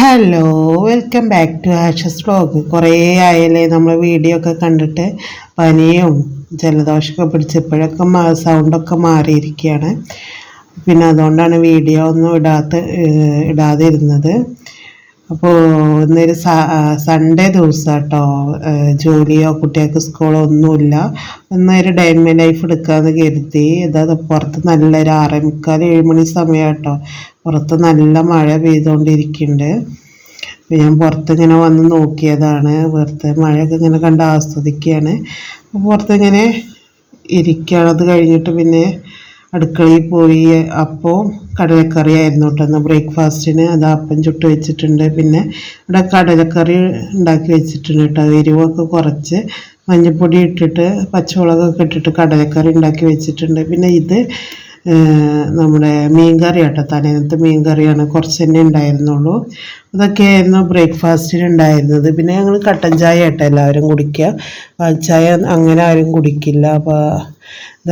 Hello welcome back to Asha's vlog കുറേ ആയല്ലേ നമ്മൾ വീഡിയോ ഒക്കെ കണ്ടിട്ട്. പനിയും ജലദോഷമൊക്കെ പിടിച്ചപ്പോഴൊക്കെ മാ സൗണ്ടൊക്കെ മാറിയിരിക്കുകയാണ്. പിന്നെ അതുകൊണ്ടാണ് വീഡിയോ ഒന്നും ഇടാത്ത ഇടാതെ ഇരുന്നത് അപ്പോൾ ഇന്നൊരു സൺഡേ ദിവസം കേട്ടോ. ജോലിയോ കുട്ടികൾക്ക് സ്കൂളോ ഒന്നുമില്ല. ഒന്നൊരു ഡേ ലൈഫ് എടുക്കാമെന്ന് കരുതി. അതായത് പുറത്ത് നല്ലൊരു ആറേ മുക്കാൽ ഏഴ് മണി സമയം കേട്ടോ പുറത്ത് നല്ല മഴ പെയ്തുകൊണ്ടിരിക്കുന്നുണ്ട് അപ്പോൾ ഞാൻ പുറത്തിങ്ങനെ വന്ന് നോക്കിയതാണ്. വെറുതെ മഴയൊക്കെ ഇങ്ങനെ കണ്ട് ആസ്വദിക്കുകയാണ്. അപ്പോൾ പുറത്തിങ്ങനെ ഇരിക്കുകയാണ്. അത് കഴിഞ്ഞിട്ട് പിന്നെ അടുക്കളയിൽ പോയി. അപ്പോൾ കടലക്കറി ആയിരുന്നു കേട്ടോ എന്നാൽ ബ്രേക്ക്ഫാസ്റ്റിന്. അത് അപ്പം ചുട്ട് വെച്ചിട്ടുണ്ട്. പിന്നെ ഇവിടെ കടലക്കറി ഉണ്ടാക്കി വെച്ചിട്ടുണ്ട് കേട്ടോ. എരിവൊക്കെ കുറച്ച് മഞ്ഞൾപ്പൊടി ഇട്ടിട്ട് പച്ചമുളകൊക്കെ ഇട്ടിട്ട് കടലക്കറി ഉണ്ടാക്കി വെച്ചിട്ടുണ്ട്. പിന്നെ ഇത് നമ്മുടെ മീൻ കറി കേട്ടോ തലേന്നത്തെ മീൻ കറിയാണ് കുറച്ച് തന്നെ ഉണ്ടായിരുന്നുള്ളൂ. അതൊക്കെയായിരുന്നു ബ്രേക്ക്ഫാസ്റ്റിന് ഉണ്ടായിരുന്നത് പിന്നെ ഞങ്ങൾ കട്ടൻ ചായ കേട്ടോ എല്ലാവരും കുടിക്കുക. ചായ അങ്ങനെ ആരും കുടിക്കില്ല. അപ്പോൾ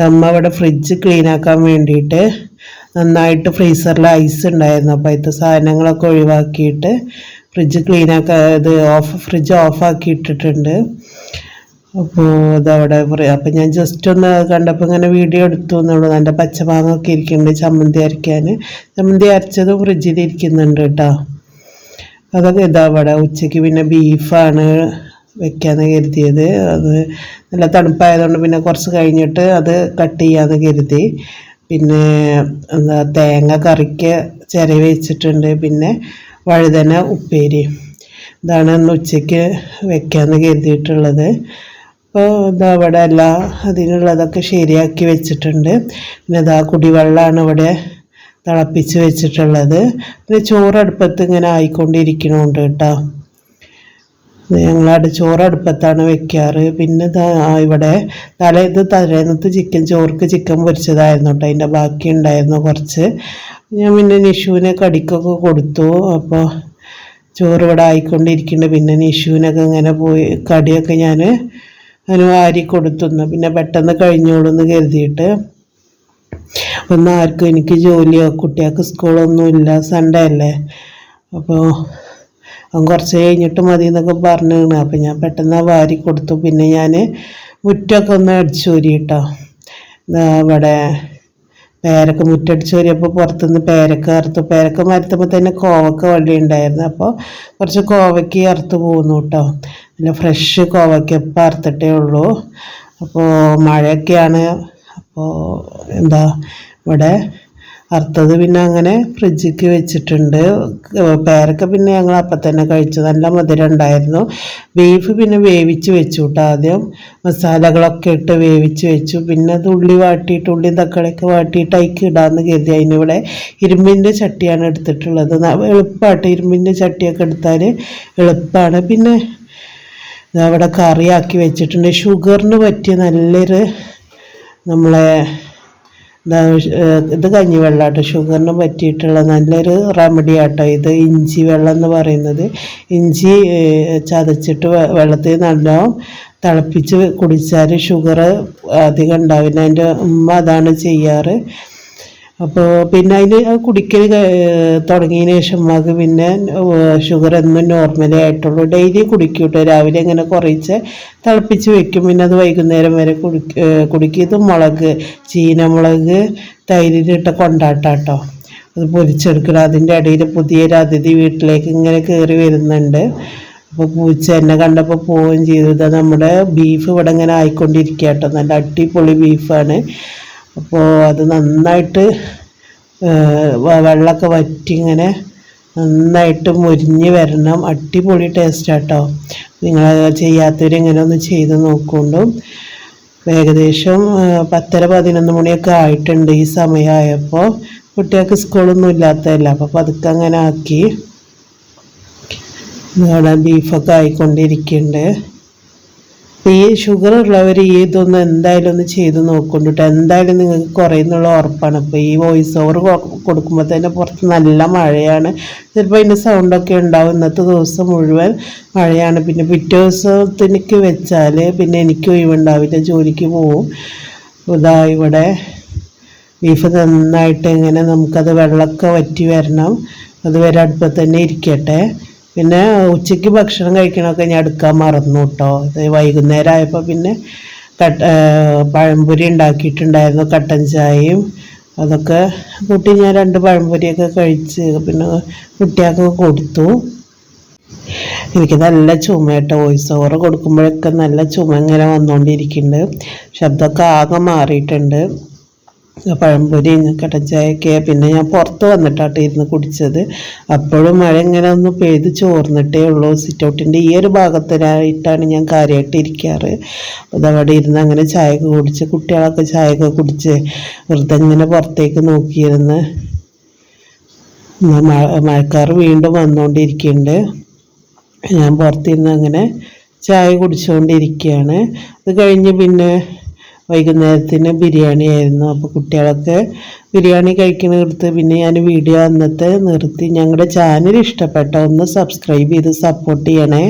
അമ്മ ഇവിടെ ഫ്രിഡ്ജ് ക്ലീനാക്കാൻ വേണ്ടിയിട്ട് നന്നായിട്ട് ഫ്രീസറിൽ ഐസ് ഉണ്ടായിരുന്നു. അപ്പോൾ അതിലത്തെ സാധനങ്ങളൊക്കെ ഒഴിവാക്കിയിട്ട് ഫ്രിഡ്ജ് ക്ലീൻ ആക്കാൻ ഇത് ഓഫ് ഫ്രിഡ്ജ് ഓഫാക്കി ഇട്ടിട്ടുണ്ട് അപ്പോൾ അതവിടെ അപ്പം ഞാൻ ജസ്റ്റ് ഒന്ന് കണ്ടപ്പോൾ ഇങ്ങനെ വീഡിയോ എടുത്തു എന്നുള്ളൂ. നല്ല പച്ചമാങ്ങൊക്കെ ഇരിക്കുന്നുണ്ട് ചമ്മന്തി അരയ്ക്കാൻ. ചമ്മന്തി അരച്ചത് ഫ്രിഡ്ജിൽ ഇരിക്കുന്നുണ്ട് കേട്ടോ. അതൊക്കെ ഇതാ അവിടെ ഉച്ചയ്ക്ക് പിന്നെ ബീഫാണ് വെക്കാന്ന് കരുതിയത്. അത് നല്ല തണുപ്പായതുകൊണ്ട് പിന്നെ കുറച്ച് കഴിഞ്ഞിട്ട് അത് കട്ട് ചെയ്യാന്ന് കരുതി. പിന്നെ എന്താ തേങ്ങ കറിക്ക് ചിരവി വെച്ചിട്ടുണ്ട്. പിന്നെ വഴുതന ഉപ്പേരി. ഇതാണ് ഇന്ന് ഉച്ചയ്ക്ക് വെക്കാന്ന് കരുതിയിട്ടുള്ളത്. അപ്പോൾ ഇതാ ഇവിടെ എല്ലാ അതിനുള്ളതൊക്കെ ശരിയാക്കി വെച്ചിട്ടുണ്ട്. പിന്നെ ഇതാ കുടിവെള്ളമാണ് ഇവിടെ തിളപ്പിച്ച് വെച്ചിട്ടുള്ളത്. പിന്നെ ചോറടുപ്പത്ത് ഇങ്ങനെ ആയിക്കൊണ്ടിരിക്കണുണ്ട് കേട്ടോ. ഞങ്ങളവിടെ ചോറ് അടുപ്പത്താണ് വെക്കാറ്. പിന്നെ ഇവിടെ തലേ ഇത് തലേന്നത്തെ ചിക്കൻ ചോർക്ക് ചിക്കൻ പൊരിച്ചതായിരുന്നു കേട്ടോ. അതിന്റെ ബാക്കി ഉണ്ടായിരുന്നു കുറച്ച്. ഞാൻ പിന്നെ നിഷുവിനെ കടിക്കൊക്കെ കൊടുത്തു. അപ്പോൾ ചോറ് ഇവിടെ ആയിക്കൊണ്ടിരിക്കുന്നുണ്ട്. പിന്നെ നിഷുവിനൊക്കെ ഇങ്ങനെ പോയി കടിയൊക്കെ ഞാൻ അതിന് വാരി കൊടുത്തുന്നു. പിന്നെ പെട്ടെന്ന് കഴിഞ്ഞോളൂ എന്ന് കരുതിയിട്ട് ഒന്നും ആർക്കും എനിക്ക് ജോലിയോ കുട്ടികൾക്ക് സ്കൂളൊന്നുമില്ല. സൺഡേ അല്ലേ? അപ്പോൾ അവൻ കുറച്ച് കഴിഞ്ഞിട്ട് മതി എന്നൊക്കെ പറഞ്ഞാണ് അപ്പം ഞാൻ പെട്ടെന്ന് വാരി കൊടുത്തു. പിന്നെ ഞാൻ മുറ്റമൊക്കെ ഒന്ന് അടിച്ചു ഊരിട്ടോ ഇവിടെ പേരക്ക മുറ്റടിച്ച് വരിയപ്പോൾ പുറത്തുനിന്ന് പേരക്ക അറുത്തു പേരക്ക മരത്തുമ്പോൾ തന്നെ കോവക്ക വള്ളി ഉണ്ടായിരുന്നു. അപ്പോൾ കുറച്ച് കോവയ്ക്ക് അറുത്ത് പോകുന്നു കേട്ടോ നല്ല ഫ്രഷ് കോവയ്ക്ക ഇപ്പം അറുത്തിട്ടേ ഉള്ളൂ. അപ്പോൾ മഴയൊക്കെയാണ്. അപ്പോൾ എന്താ ഇവിടെ അറുത്തത് പിന്നെ അങ്ങനെ ഫ്രിഡ്ജിക്ക് വെച്ചിട്ടുണ്ട്. പേരക്ക പിന്നെ ഞങ്ങൾ അപ്പം തന്നെ കഴിച്ചു. നല്ല മധുരം ഉണ്ടായിരുന്നു. ബീഫ് പിന്നെ വേവിച്ച് വെച്ചു കേട്ടോ ആദ്യം. മസാലകളൊക്കെ ഇട്ട് വേവിച്ച് വെച്ചു. പിന്നെ അത് ഉള്ളി വാട്ടിയിട്ട് ഉള്ളിയും തക്കാളിയൊക്കെ വാട്ടിയിട്ട് അയക്ക് ഇടാമെന്ന് കരുതി. അതിനിവിടെ ഇരുമ്പിന്റെ ചട്ടിയാണ് എടുത്തിട്ടുള്ളത്. എളുപ്പമായിട്ട് ഇരുമ്പിന്റെ ചട്ടിയൊക്കെ എടുത്താൽ എളുപ്പമാണ് പിന്നെ അവിടെ കറിയാക്കി വെച്ചിട്ടുണ്ട്. ഷുഗറിന് പറ്റിയ നല്ലൊരു നമ്മളെ ഇത് കഞ്ഞി വെള്ളമാട്ടോ ഷുഗറിന് പറ്റിയിട്ടുള്ള നല്ലൊരു റെമഡി ആട്ടോ ഇത്. ഇഞ്ചി വെള്ളം എന്ന് പറയുന്നത്. ഇഞ്ചി ചതച്ചിട്ട് വെള്ളത്തിൽ നല്ലോണം തിളപ്പിച്ച് കുടിച്ചാൽ ഷുഗർ അധികം ഉണ്ടാവില്ല. എന്റെ ഉമ്മ അതാണ് ചെയ്യാറ്. അപ്പോൾ പിന്നെ അതിന് കുടിക്കൽ തുടങ്ങിയതിന് ശേഷം അത് പിന്നെ ഷുഗർ എന്നും നോർമലേ ആയിട്ടുള്ളൂ. ഡെയിലി കുടിക്കും കേട്ടോ രാവിലെ ഇങ്ങനെ കുറച്ച് തിളപ്പിച്ച് വെക്കും. പിന്നെ അത് വൈകുന്നേരം വരെ കുടി കുടിക്കും. ഇത് മുളക് ചീനമുളക് തൈരിലിട്ട കൊണ്ടാട്ടാട്ടോ അത് പൊരിച്ചെടുക്കണം. അതിന്റെ ഇടയിൽ പുതിയൊരു അതിഥി വീട്ടിലേക്ക് ഇങ്ങനെ കയറി വരുന്നുണ്ട്. അപ്പോൾ പൂച്ച എന്നെ കണ്ടപ്പോൾ പോവുകയും ചെയ്തു. നമ്മുടെ ബീഫ് ഇവിടെ ഇങ്ങനെ ആയിക്കൊണ്ടിരിക്കുക കേട്ടോ നല്ല അടിപൊളി ബീഫാണ് അപ്പോൾ അത് നന്നായിട്ട് വെള്ളമൊക്കെ വറ്റി ഇങ്ങനെ നന്നായിട്ട് മുരിഞ്ഞ് വരണം. അടിപൊളി ടേസ്റ്റ് ആട്ടോ. നിങ്ങൾ ചെയ്യാത്തവർ ഇങ്ങനെ ഒന്ന് ചെയ്ത് നോക്കുകൊണ്ടും ഏകദേശം പത്തര പതിനൊന്ന് മണിയൊക്കെ ആയിട്ടുണ്ട് ഈ സമയമായപ്പോൾ കുട്ടികൾക്ക് സ്കൂളൊന്നും ഇല്ലാത്തതല്ല. അപ്പോൾ പതുക്കെ അങ്ങനെ ആക്കി. ഇവിടെ ബീഫൊക്കെ ആയിക്കൊണ്ടിരിക്കുന്നുണ്ട് ഈ ഷുഗർ ഉള്ളവർ ഇതൊന്നും എന്തായാലും ഒന്ന് ചെയ്ത് നോക്കൊണ്ടിട്ട് എന്തായാലും നിങ്ങൾക്ക് കുറയുന്നുള്ള ഉറപ്പാണ്. അപ്പോൾ ഈ വോയിസ് ഓവർ കൊടുക്കുമ്പോൾ തന്നെ പുറത്ത് നല്ല മഴയാണ്. ചിലപ്പോൾ അതിന്റെ സൗണ്ടൊക്കെ ഉണ്ടാവും. ഇന്നത്തെ ദിവസം മുഴുവൻ മഴയാണ്. പിന്നെ പിറ്റേ ദിവസത്തിനേക്ക് വെച്ചാൽ പിന്നെ എനിക്ക് ഒഴിവുണ്ടാവില്ല. ജോലിക്ക് പോവും. ഇതാ ഇവിടെ ബീഫ് നന്നായിട്ട് ഇങ്ങനെ നമുക്കത് വെള്ളമൊക്കെ വറ്റി വരണം. അതുവരെ അടുപ്പത്ത് തന്നെ ഇരിക്കട്ടെ. പിന്നെ ഉച്ചയ്ക്ക് ഭക്ഷണം കഴിക്കണമൊക്കെ ഞാൻ എടുക്കാൻ മറന്നു കേട്ടോ. വൈകുന്നേരം ആയപ്പോൾ പിന്നെ കട്ട പഴംപൊരി ഉണ്ടാക്കിയിട്ടുണ്ടായിരുന്നു കട്ടൻ ചായയും അതൊക്കെ. കൂട്ടി ഞാൻ രണ്ട് പഴംപൊരിയൊക്കെ കഴിച്ച് പിന്നെ കുട്ടിയാക്ക കൊടുത്തു. എനിക്ക് നല്ല ചുമയായിട്ട് വോയിസ് ഓവർ കൊടുക്കുമ്പോഴൊക്കെ നല്ല ചുമ ഇങ്ങനെ വന്നുകൊണ്ടിരിക്കുന്നുണ്ട്. ശബ്ദമൊക്കെ ആകെ മാറിയിട്ടുണ്ട്. പഴംപൊരി കട്ടൻ പിന്നെ ഞാൻ പുറത്ത് വന്നിട്ടാട്ടെ ഇരുന്ന് കുടിച്ചത്. അപ്പോഴും മഴ ഇങ്ങനെ ഒന്ന് പെയ്ത് ചോർന്നിട്ടേ ഉള്ളൂ. സിറ്റ് ഔട്ടിന്റെ ഈ ഒരു ഭാഗത്തിനായിട്ടാണ് ഞാൻ കാര്യമായിട്ട് ഇരിക്കാറ്. അതവിടെ ഇരുന്ന് അങ്ങനെ ചായയൊക്കെ കുടിച്ച് കുട്ടികളൊക്കെ ചായയൊക്കെ കുടിച്ച് വെറുതെ ഇങ്ങനെ പുറത്തേക്ക് നോക്കിയിരുന്ന് മഴ മഴക്കാറ് വീണ്ടും വന്നുകൊണ്ടിരിക്കുന്നുണ്ട്. ഞാൻ പുറത്തിരുന്ന് അങ്ങനെ ചായ കുടിച്ചുകൊണ്ടിരിക്കുകയാണ്. അത് കഴിഞ്ഞ് പിന്നെ വൈകുന്നേരത്തിന് ബിരിയാണി ആയിരുന്നു. അപ്പോൾ കുട്ടികളൊക്കെ ബിരിയാണി കഴിക്കുന്നിടത്ത് പിന്നെ ഞാൻ വീഡിയോ അന്നത്തെ നിർത്തി. ഞങ്ങളുടെ ചാനൽ ഇഷ്ടപ്പെട്ട ഒന്ന് സബ്സ്ക്രൈബ് ചെയ്ത് സപ്പോർട്ട് ചെയ്യണേ.